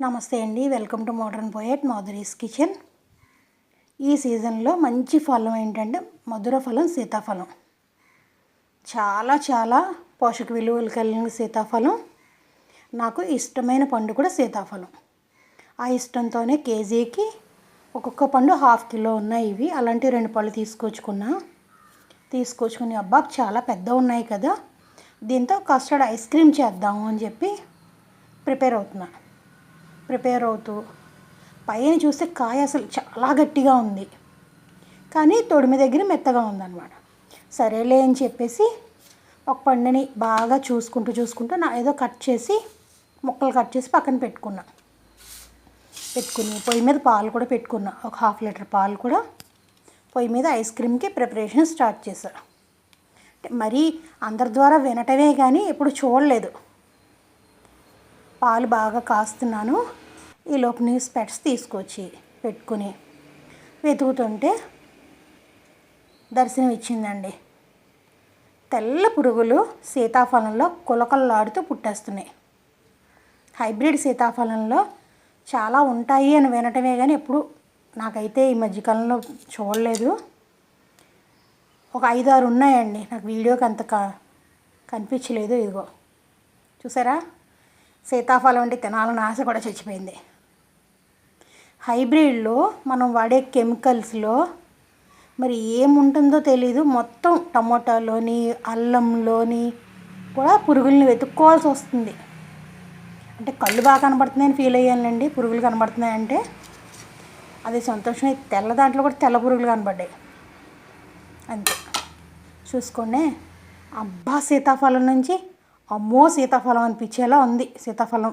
నమస్తే అండి welcome to modern poet Madhuri's kitchen. ఈ సీజన్లో మంచి ఫలం ఏంటంటే మధుర ఫలం సీతాఫలం. చాలా చాలా పోషక విలువలు కలిగిన సీతాఫలం. నాకు ఇష్టమైన పండు కూడా సీతాఫలం. ఆ ఇష్టంతోనే కేజీకి ఒక్కొక్క పండు హాఫ్ కిలో ఉన్నాయి ఇవి. అలాంటి రెండు పళ్ళు తీసుకొచ్చుకున్నా. తీసుకొచ్చుకుని అబ్బా చాలా పెద్ద ఉన్నాయి కదా. దీంతో కస్టర్డ్ ఐస్ క్రీమ్ చేద్దాము అని చెప్పి ప్రిపేర్ అవుతున్నాను ప్రిపేర్ అవుతూ పైన చూస్తే కాయ అసలు చాలా గట్టిగా ఉంది. కానీ తొడిమి దగ్గర మెత్తగా ఉందన్నమాట. సరేలే అని చెప్పేసి ఒక పండుని బాగా చూసుకుంటూ చూసుకుంటూ నా ఏదో కట్ చేసి ముక్కలు కట్ చేసి పక్కన పెట్టుకున్నా. పెట్టుకుని పొయ్యి మీద పాలు కూడా పెట్టుకున్నా. ఒక హాఫ్ లీటర్ పాలు కూడా పొయ్యి మీద ఐస్ క్రీమ్కి ప్రిపరేషన్ స్టార్ట్ చేశాను అంటే మరీ అందరి ద్వారా వినటమే కానీ ఎప్పుడు చూడలేదు. పాలు బాగా కాస్తున్నాను. ఈ లోపు న్యూస్ పెట్స్ తీసుకొచ్చి పెట్టుకుని వెతుకుతుంటే దర్శనం ఇచ్చిందండి. తెల్ల పురుగులు సీతాఫలంలో కులకల్లాడుతూ పుట్టేస్తున్నాయి. హైబ్రిడ్ సీతాఫలంలో చాలా ఉంటాయి అని వినటమే కానీ ఎప్పుడు నాకైతే ఈ మధ్యకాలంలో చూడలేదు. ఒక ఐదు ఆరు ఉన్నాయండి. నాకు వీడియోకి అంత క- కనిపించలేదు. ఇదిగో చూసారా? సీతాఫలం అంటే తినాలని ఆశ కూడా చచ్చిపోయింది. హైబ్రిడ్లో మనం వాడే కెమికల్స్లో మరి ఏముంటుందో తెలీదు. మొత్తం టమోటాలోని అల్లంలోని కూడా పురుగుల్ని వెతుక్కోవాల్సి వస్తుంది. అంటే కళ్ళు బాగా కనబడుతున్నాయని ఫీల్ అయ్యానండి పురుగులు కనబడుతున్నాయంటే అది సంతోషం తెల్ల దాంట్లో కూడా తెల్ల పురుగులు కనబడ్డాయి. అంతే. చూసుకోండి. అబ్బా సీతాఫలం నుంచి అమ్మో సీతాఫలం అనిపించేలా ఉంది సీతాఫలం.